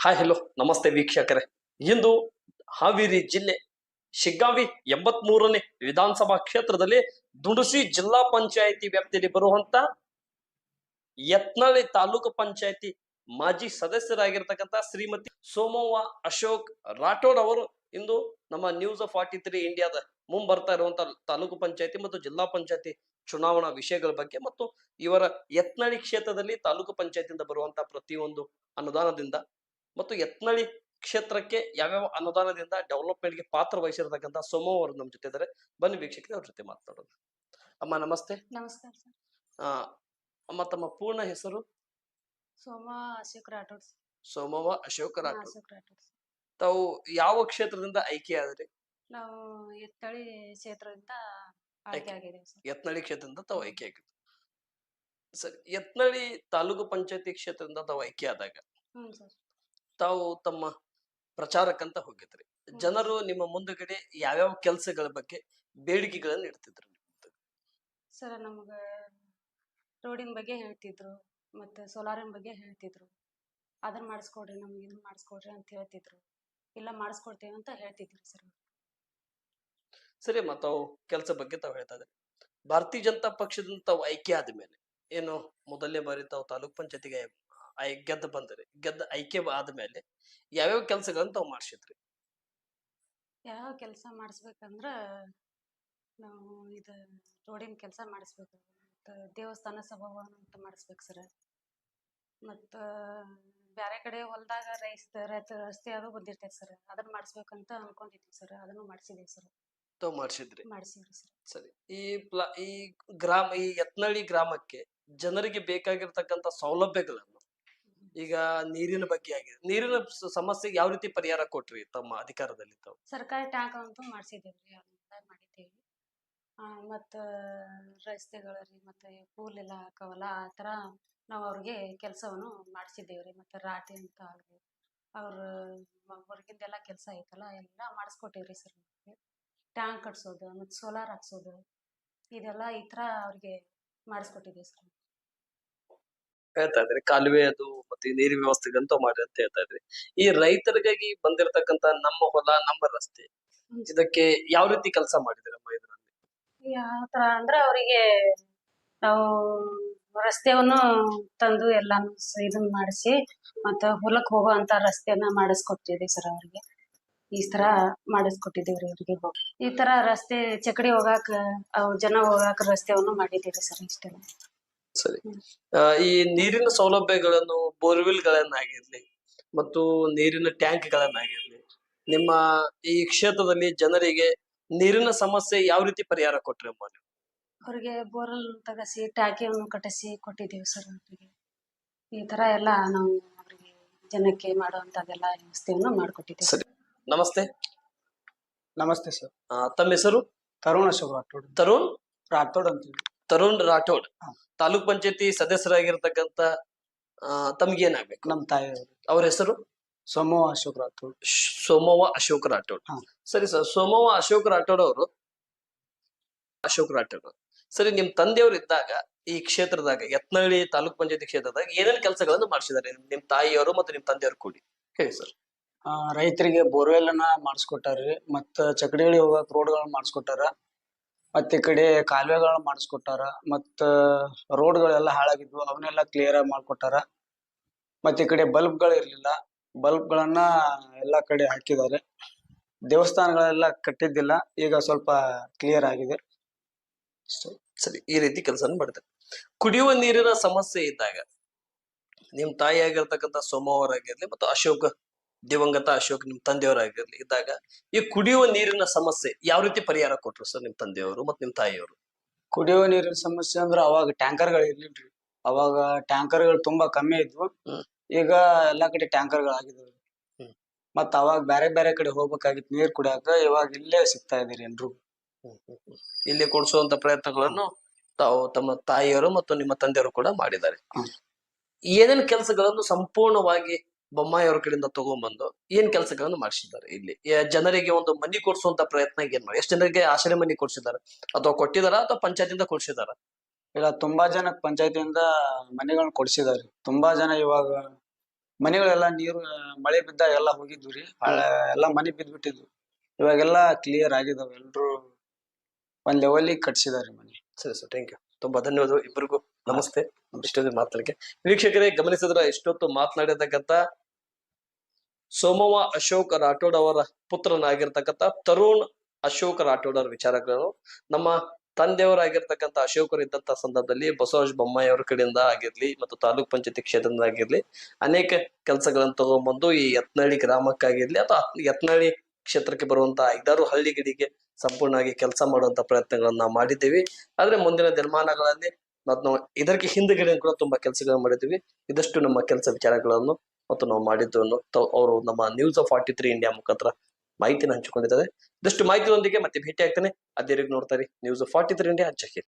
Hi hello ನಮಸ್ತೆ ವೀಕ್ಷಕರೇ. ಇಂದು ಹಾವೇರಿ ಜಿಲ್ಲೆ ಶಿಗ್ಗಾವಿ ಎಂಬತ್ ಮೂರನೇ ವಿಧಾನಸಭಾ ಕ್ಷೇತ್ರದಲ್ಲಿ ದುಡುಸಿ ಜಿಲ್ಲಾ ಪಂಚಾಯಿತಿ ವ್ಯಾಪ್ತಿಯಲ್ಲಿ ಬರುವಂತ ಯತ್ನಳ್ಳಿ ತಾಲೂಕು ಪಂಚಾಯಿತಿ ಮಾಜಿ ಸದಸ್ಯರಾಗಿರ್ತಕ್ಕಂಥ ಶ್ರೀಮತಿ ಸೋಮವ್ವ ಅಶೋಕ್ ರಾಠೋಡ್ ಅವರು ಇಂದು ನಮ್ಮ ನ್ಯೂಸ್ ಫಾರ್ಟಿ ತ್ರೀ ಇಂಡಿಯಾದ ಮುಂಬರ್ತಾ ಇರುವಂತ ತಾಲೂಕು ಪಂಚಾಯತಿ ಮತ್ತು ಜಿಲ್ಲಾ ಪಂಚಾಯಿತಿ ಚುನಾವಣಾ ವಿಷಯಗಳ ಬಗ್ಗೆ ಮತ್ತು ಇವರ ಯತ್ನಳ್ಳಿ ಕ್ಷೇತ್ರದಲ್ಲಿ ತಾಲೂಕು ಪಂಚಾಯತಿಯಿಂದ ಬರುವಂತಹ ಪ್ರತಿಯೊಂದು ಅನುದಾನದಿಂದ ಮತ್ತು ಯತ್ನಳ್ಳಿ ಕ್ಷೇತ್ರಕ್ಕೆ ಯಾವ್ಯಾವ ಅನುದಾನದಿಂದ ಡೆವಲಪ್ಮೆಂಟ್ಗೆ ಪಾತ್ರ ವಹಿಸಿರತಕ್ಕಂತ ಸೋಮೋ ಅವರು ನಮ್ಮ ಜೊತೆ ಇದ್ದಾರೆ ಬನ್ನಿ ವೀಕ್ಷಕರಿಗೆ ಅವ್ರ ಜೊತೆ ಮಾತನಾಡೋಣ ಅಮ್ಮ ನಮಸ್ತೆ. ನಮಸ್ಕಾರ ಸರ್. ಆ, ಅಮ್ಮ ತಮ್ಮ ಪೂರ್ಣ ಹೆಸರು? ಸೋಮ ಅಶೋಕ ರಾಠೋಡ್ ಸರ್. ಸೋಮವ್ವ ಅಶೋಕ ಹಾ, ರಾಠೋಡ್. ಅಶೋಕ್ ರಾಠೋಡ್ ಸರ್. ತಾವು ಯಾವ ಕ್ಷೇತ್ರದಿಂದ ಆಯ್ಕೆ ಆದ್ರಿ? ನಾವು ಎತ್ತಳಿ ಕ್ಷೇತ್ರದಿಂದ ಆಯ್ಕೆ ಆಗಿದ್ದೇವೆ ಸರ್. ಯತ್ನಳ್ಳಿ ಕ್ಷೇತ್ರದಿಂದ ತಾವು ಆಯ್ಕೆ ಆಗಿದ್ದು ಸರಿ ಯತ್ನಳ್ಳಿ ತಾಲೂಕು ಪಂಚಾಯತಿ ಕ್ಷೇತ್ರದಿಂದ ತಾವು ಆಯ್ಕೆ ಆದಾಗ ಹ್ಞೂ ಸರ್. ತಾವು ತಮ್ಮ ಪ್ರಚಾರಕ್ಕಂತ ಹೋಗಿದ್ರಿ. ಜನರು ನಿಮ್ಮ ಮುಂದಗಡೆ ಯಾವ್ಯಾವ ಕೆಲಸಗಳ ಬಗ್ಗೆ ಬೇಡಿಕೆಗಳನ್ನ ಇಡ್ತಿದ್ರು ಸರ್ ನಮಗ ರೋಡಿನ ಬಗ್ಗೆ ಹೇಳ್ತಿದ್ರು ಮತ್ತೆ ಸೋಲಾರಿನ ಬಗ್ಗೆ ಹೇಳ್ತಿದ್ರು. ಅದನ್ನ ಮಾಡಿಸ್ಕೊಡ್ರಿ ನಮ್ಗೆ ಇದನ್ನ ಮಾಡಿಸ್ಕೊಡ್ರಿ ಅಂತ ಹೇಳ್ತಿದ್ರು. ಇಲ್ಲ ಮಾಡಿಸ್ಕೊಡ್ತೇವೆ ಅಂತ ಹೇಳ್ತಿದ್ರು ಸರ್. ಸರಿ ಮತ್ತ ಕೆಲಸ ಬಗ್ಗೆ ತಾವು ಹೇಳ್ತಾ ಇದ್ರಿ. ಭಾರತೀಯ ಜನತಾ ಪಕ್ಷದಿಂದ ತಾವು ಆಯ್ಕೆ ಆದ್ಮೇಲೆ ಏನು ಮೊದಲನೇ ಬಾರಿ ತಾವು ತಾಲೂಕ್ ಪಂಚಾಯತಿಗೆ ಆಯ್ ಗೆದ್ದು ಬಂದ್ರಿ ಗೆದ್ದ ಆಯ್ಕೆ ಆದ್ಮೇಲೆ ಯಾವ್ಯಾವ ಕೆಲ್ಸಗಳನ್ನ ತಾವ್ ಮಾಡ್ಸಿದ್ರಿ? ಯಾವ ಕೆಲಸ ಮಾಡಿಸ್ಬೇಕಂದ್ರ ನಾವು ಇದು ರೋಡಿನ ಕೆಲಸ ಮಾಡಿಸ್ಬೇಕು ಮತ್ತು ದೇವಸ್ಥಾನ ಸಭಾಭವನ ಅಂತ ಮಾಡಿಸ್ಬೇಕು ಸರ್. ಮತ್ತು ಬೇರೆ ಕಡೆ ಹೊಲದಾಗ ರೈಸ್ ರೈತ ರಸ್ತೆ ಅದು ಬಂದಿರ್ತೈತೆ ಸರ್ ಅದನ್ನ ಮಾಡಿಸ್ಬೇಕಂತ ಅನ್ಕೊಂಡಿದ್ವಿ ಸರ್ ಅದನ್ನು ಮಾಡಿಸಿದ್ವಿ ಸರ್. ತಾವು ಮಾಡಿಸಿದ್ರಿ? ಮಾಡಿಸಿವ್ರಿ ಸರ್. ಸರಿ ಈ ಪ್ಲಾ ಈ ಗ್ರಾಮ ಈ ಯತ್ನಳ್ಳಿ ಗ್ರಾಮಕ್ಕೆ ಜನರಿಗೆ ಬೇಕಾಗಿರ್ತಕ್ಕಂಥ ಸೌಲಭ್ಯಗಳನ್ನು ಈಗ ನೀರಿನ ಬಗ್ಗೆ ಆಗಿದೆ ನೀರಿನ ಸಮಸ್ಯೆಗೆ ಯಾವ ರೀತಿ ಪರಿಹಾರ ಕೊಟ್ರಿ ತಮ್ಮ ಅಧಿಕಾರದಲ್ಲಿ ತಾವು? ಸರ್ಕಾರಿ ಟ್ಯಾಂಕ್ ಅಂತೂ ಮಾಡಿಸಿದ್ದೀವಿ ರೀ ಅದನ್ನ ಮಾಡಿದ್ದೀವಿ ಮತ್ತು ರಸ್ತೆಗಳು ರೀ, ಮತ್ತು ಪೂಲ್ ಎಲ್ಲ ಹಾಕವಲ್ಲ, ಆ ಥರ ನಾವು ಅವ್ರಿಗೆ ಕೆಲಸವನ್ನು ಮಾಡಿಸಿದ್ದೇವ್ರಿ. ಮತ್ತು ರಾಟಿ ಅಂತ ಆಗಲಿ, ಅವ್ರ ಹೊರಗಿಂದೆಲ್ಲ ಕೆಲಸ ಐತಲ್ಲ, ಎಲ್ಲ ಮಾಡಿಸ್ಕೊಟ್ಟಿವ್ರಿ ಸರ್ ಟ್ಯಾಂಕ್ ಕಟ್ಸೋದು, ಮತ್ತು ಸೋಲಾರ್ ಹಾಕ್ಸೋದು, ಇದೆಲ್ಲ ಈ ಥರ ಅವ್ರಿಗೆ ಮಾಡಿಸ್ಕೊಟ್ಟಿದ್ದೀವಿ ಸರ್. ಹೇಳ್ತಾ ಇದ್ರಿ ಕಾಲುವೆ ಅದು ಮತ್ತೆ ನೀರಿನ ವ್ಯವಸ್ಥೆಗಂತೂ ಮಾಡಿ ಅಂತ ಹೇಳ್ತಾ ಇದ್ರಿ ಈ ರೈತರಿಗಾಗಿ ಬಂದಿರತಕ್ಕಂತ ನಮ್ಮ ಹೊಲ ನಮ್ಮ ರಸ್ತೆ ಇದಕ್ಕೆ ಯಾವ ರೀತಿ ಕೆಲಸ ಮಾಡಿದಿರಮ್ಮ ಇದರಲ್ಲಿ? ಯಾವ ತರ ಅಂದ್ರೆ ಅವರಿಗೆ ನಾವು ರಸ್ತೆವನ್ನು ತಂದು ಎಲ್ಲಾನು ಸ- ಇದನ್ನ ಮಾಡಿಸಿ ಮತ್ತ ಹೊಲಕ್ಕೆ ಹೋಗುವಂತ ರಸ್ತೆಯನ್ನ ರಸ್ತೆನ ಮಾಡಿಸ್ಕೊಟ್ಟಿದ್ದೀವಿ ಸರ್ ಅವ್ರಿಗೆ. ಈ ತರ ಮಾಡಿಸ್ಕೊಟ್ಟಿದ್ದೀವಿ ರೀ ಅವ್ರಿಗೆ. ಈ ತರ ರಸ್ತೆ ಚಕಡಿ ಹೋಗಾಕ ಅವ್ ಜನ ಹೋಗಾಕ ರಸ್ತೆಯನ್ನು ಮಾಡಿದ್ದೀವಿ ಸರ್ ಇಷ್ಟೆಲ್ಲ. ಸರಿ. ಈ ನೀರಿನ ಸೌಲಭ್ಯಗಳನ್ನು ಬೋರ್ವೆಲ್ ಗಳನ್ನಾಗಿರ್ಲಿ ಮತ್ತು ನೀರಿನ ಟ್ಯಾಂಕ್ ಗಳನ್ನಾಗಿರ್ಲಿ ನಿಮ್ಮ ಈ ಕ್ಷೇತ್ರದಲ್ಲಿ ಜನರಿಗೆ ನೀರಿನ ಸಮಸ್ಯೆ ಯಾವ ರೀತಿ ಪರಿಹಾರ ಕೊಟ್ರಿ ಅವರಿಗೆ ಬೋರ್ವೆಲ್ ತಗಸಿ ಟ್ಯಾಂಕಿಯನ್ನು ತೆಗೆಸಿ ಟ್ಯಾಕಿಯನ್ನು ಕಟ್ಟಿಸಿ ಕೊಟ್ಟಿದ್ದೀವಿ ಸರ್ ಅವರಿಗೆ. ಈ ತರ ಎಲ್ಲ ನಾವು ಅವರಿಗೆ ಜನಕ್ಕೆ ಮಾಡುವಂತದೆಲ್ಲ ವ್ಯವಸ್ಥೆಯನ್ನು ಮಾಡಿಕೊಟ್ಟಿದ್ದೀವಿ ಸರಿ. ನಮಸ್ತೆ. ನಮಸ್ತೆ ಸರ್. ಆ, ತಮ್ಮ ಹೆಸರು? ತರುಣ್ ಅಶೋಕ್ ರಾಠೋಡ್ ತರುಣ್? ರಾಠೋಡ್ ಅಂತೀವಿ ತರುಣ್ ರಾಠೋಡ್. ತಾಲೂಕ್ ಪಂಚಾಯತಿ ಸದಸ್ಯರಾಗಿರ್ತಕ್ಕಂತ ತಮ್ಗೇನಾಗ್ಬೇಕು ನಮ್ಮ ತಾಯಿ ಅವ್ರ. ಹೆಸರು? ಸೋಮವ ಅಶೋಕ್ ರಾಠೋಡ್. ಸೋಮವ ಸೋಮವ್ವ ಅಶೋಕ್ ರಾಠೋಡ್. ಹಾ. ಸರಿ ಸರ್ ಸೋಮವ ಅಶೋಕ್ ರಾಠೋಡ್ ಅವರು. ಅಶೋಕ್ ರಾಠೋಡ್ ಅವ್ರು. ಸರಿ ನಿಮ್ ತಂದೆಯವರು ಇದ್ದಾಗ ಈ ಕ್ಷೇತ್ರದಾಗ ಯತ್ನಹಳ್ಳಿ ತಾಲೂಕ್ ಪಂಚಾಯತಿ ಕ್ಷೇತ್ರದಾಗ ಏನೇನ್ ಕೆಲಸಗಳನ್ನು ಮಾಡಿಸಿದ್ದಾರೆ? ನಿಮ್ ತಾಯಿಯವರು ಮತ್ತು ನಿಮ್ ತಂದೆಯವರು ಕೂಡಿ. ಹೇಳಿ ಸರ್. ಆ, ರೈತರಿಗೆ ಬೋರ್ವೆಲ್ ಅನ್ನ ಮಾಡಿಸ್ಕೊಟ್ಟಾರ್ರಿ ಮತ್ತ ಚಕಡಿಗಳಿ ಹೋಗಕ್ ರೋಡ್ಗಳನ್ನ ಮಾಡಿಸ್ಕೊಟ್ಟಾರ. ಮತ್ತ ಈ ಕಡೆ ಕಾಲುವೆಗಳನ್ನ ಮಾಡಿಸ್ಕೊಟ್ಟಾರ, ಮತ್ತ ರೋಡ್ಗಳೆಲ್ಲ ಹಾಳಾಗಿದ್ವು, ಅವನ್ನೆಲ್ಲ ಕ್ಲಿಯರ್ ಆಗಿ ಮಾಡ್ಕೊಟ್ಟಾರ. ಮತ್ತ ಈ ಕಡೆ ಬಲ್ಬ್ಗಳು ಇರ್ಲಿಲ್ಲ, ಬಲ್ಬ್ಗಳನ್ನ ಎಲ್ಲಾ ಕಡೆ ಹಾಕಿದ್ದಾರೆ. ದೇವಸ್ಥಾನಗಳೆಲ್ಲ ಕಟ್ಟಿದ್ದಿಲ್ಲ, ಈಗ ಸ್ವಲ್ಪ ಕ್ಲಿಯರ್ ಆಗಿದೆ. ಸರಿ, ಈ ರೀತಿ ಕೆಲಸ ಮಾಡ್ತಾರೆ ಕುಡಿಯುವ ನೀರಿನ ಸಮಸ್ಯೆ ಇದ್ದಾಗ, ನಿಮ್ ತಾಯಿ ಆಗಿರ್ತಕ್ಕಂಥ ಸೋಮವಾರಾಗಿರ್ಲಿ ಮತ್ತು ಅಶೋಕ್ ದಿವಂಗತ ಅಶೋಕ್ ನಿಮ್ ತಂದೆಯವರಾಗಿರ್ಲಿ ಇದ್ದಾಗ ಈ ಕುಡಿಯುವ ನೀರಿನ ಸಮಸ್ಯೆ ಯಾವ ರೀತಿ ಪರಿಹಾರ ಕೊಟ್ರು ಸರ್ ನಿಮ್ ತಂದೆಯವರು ಮತ್ತೆ ನಿಮ್ ತಾಯಿಯವರು? ಕುಡಿಯುವ ನೀರಿನ ಸಮಸ್ಯೆ ಅಂದ್ರೆ ಅವಾಗ ಟ್ಯಾಂಕರ್ಗಳು ಇರ್ಲಿಲ್ರಿ. ಅವಾಗ ಟ್ಯಾಂಕರ್ಗಳು ತುಂಬಾ ಕಮ್ಮಿ ಇದ್ವು. ಈಗ ಎಲ್ಲಾ ಕಡೆ ಟ್ಯಾಂಕರ್ಗಳು ಆಗಿದಾವೆ ಹ್ಮ್. ಮತ್ತ ಅವಾಗ ಬೇರೆ ಬೇರೆ ಕಡೆ ಹೋಗ್ಬೇಕಾಗಿತ್ತು ನೀರ್ ಕುಡಿಯಾಕ. ಇವಾಗ ಇಲ್ಲೇ ಸಿಗ್ತಾ ಇದೀರಿ ಎಲ್ರು. ಇಲ್ಲಿ ಕೊಡಿಸುವಂತ ಪ್ರಯತ್ನಗಳನ್ನು ತಾವು ತಮ್ಮ ತಾಯಿಯವರು ಮತ್ತು ನಿಮ್ಮ ತಂದೆಯವರು ಕೂಡ ಮಾಡಿದ್ದಾರೆ. ಏನೇನ್ ಕೆಲಸಗಳನ್ನು ಸಂಪೂರ್ಣವಾಗಿ ಬೊಮ್ಮಾಯಿಯವರ ಕಡೆಯಿಂದ ತಗೊಂಡ್ಬಂದು ಏನ್ ಕೆಲಸಗಳನ್ನು ಮಾಡಿಸಿದ್ದಾರೆ ಇಲ್ಲಿ. ಜನರಿಗೆ ಒಂದು ಮನಿ ಕೊಡಿಸುವಂತ ಪ್ರಯತ್ನ ಏನ್ ಮಾಡಿ? ಎಷ್ಟು ಜನರಿಗೆ ಆಶ್ರಯ ಮನಿ ಕೊಡ್ಸಿದ್ದಾರೆ? ಅಥವಾ ಕೊಟ್ಟಿದಾರ ಅಥವಾ ಪಂಚಾಯತಿಂದ ಕೊಡ್ಸಿದಾರ ಇಲ್ಲ ತುಂಬಾ ಜನ ಪಂಚಾಯತಿಯಿಂದ ಮನೆಗಳನ್ನ ಕೊಡ್ಸಿದಾರೆ ತುಂಬಾ ಜನ ಇವಾಗ ಮನೆಗಳೆಲ್ಲ ನೀರು ಮಳೆ ಬಿದ್ದಾಗ ಎಲ್ಲ ಹೋಗಿದ್ವು ರೀ. ಎಲ್ಲ ಮನೆ ಬಿದ್ದ್ಬಿಟ್ಟಿದ್ವು ಇವಾಗೆಲ್ಲ ಕ್ಲಿಯರ್ ಆಗಿದಾವೆ. ಎಲ್ರು ಒಂದ್ ಲೆವೆಲ್ ಕಟ್ಸಿದಾರೆ ಮನೆ. ಸರಿ ಸರ್ ಥ್ಯಾಂಕ್ ಯು ತುಂಬಾ ಧನ್ಯವಾದಗಳು ಇಬ್ಬರಿಗೂ ನಮಸ್ತೆ. ಇಷ್ಟೊಂದು ಮಾತಾಡಕ್ಕೆ ವೀಕ್ಷಕರೇ, ಗಮನಿಸಿದ್ರ ಇಷ್ಟೊತ್ತು ಮಾತನಾಡಿರ್ತಕ್ಕಂಥ ಸೋಮವ ಅಶೋಕ ರಾಠೋಡ್ ಅವರ ಪುತ್ರನಾಗಿರ್ತಕ್ಕಂಥ ತರುಣ್ ಅಶೋಕ ರಾಠೋಡ್ ಅವರ ವಿಚಾರಗಳು ನಮ್ಮ ತಂದೆಯವರಾಗಿರ್ತಕ್ಕಂಥ ಅಶೋಕರು ಇದ್ದಂತ ಸಂದರ್ಭದಲ್ಲಿ ಬಸವರಾಜ ಬೊಮ್ಮಾಯಿ ಅವರ ಕಡೆಯಿಂದ ಆಗಿರ್ಲಿ ಮತ್ತು ತಾಲೂಕ್ ಪಂಚಾಯತಿ ಕ್ಷೇತ್ರದಿಂದ ಆಗಿರ್ಲಿ ಅನೇಕ ಕೆಲಸಗಳನ್ನು ತಗೊಂಡ್ಬಂದು ಈ ಯತ್ನಾಳಿ ಗ್ರಾಮಕ್ಕಾಗಿರ್ಲಿ ಅಥವಾ ಯತ್ನಳ್ಳಿ ಕ್ಷೇತ್ರಕ್ಕೆ ಬರುವಂತ ಐದಾರು ಹಳ್ಳಿಗಳಿಗೆ ಸಂಪೂರ್ಣವಾಗಿ ಕೆಲಸ ಮಾಡುವಂತ ಪ್ರಯತ್ನಗಳನ್ನ ಮಾಡಿದ್ದೀವಿ. ಆದ್ರೆ ಮುಂದಿನ ದಿನಮಾನಗಳಲ್ಲಿ ಮತ್ತು ನಾವು ಇದಕ್ಕೆ ಹಿಂದೆಗಡೆ ಕೂಡ ತುಂಬಾ ಕೆಲಸಗಳನ್ನು ಮಾಡಿದ್ವಿ. ಇದಷ್ಟು ನಮ್ಮ ಕೆಲಸ ವಿಚಾರಗಳನ್ನು ಮತ್ತು ನಾವು ಮಾಡಿದ್ದನ್ನು ಅವರು ನಮ್ಮ news of forty three India ಮುಖಾಂತರ ಮಾಹಿತಿನ ಹಂಚಿಕೊಂಡಿದ್ದಾರೆ. ಇದಷ್ಟು ಮಾಹಿತಿಯೊಂದಿಗೆ ಮತ್ತೆ ಭೇಟಿ ಆಗ್ತಾನೆ ಅದೇ ನೋಡ್ತಾರೆ news of forty three India ಹಂಚಕ್ಕೆ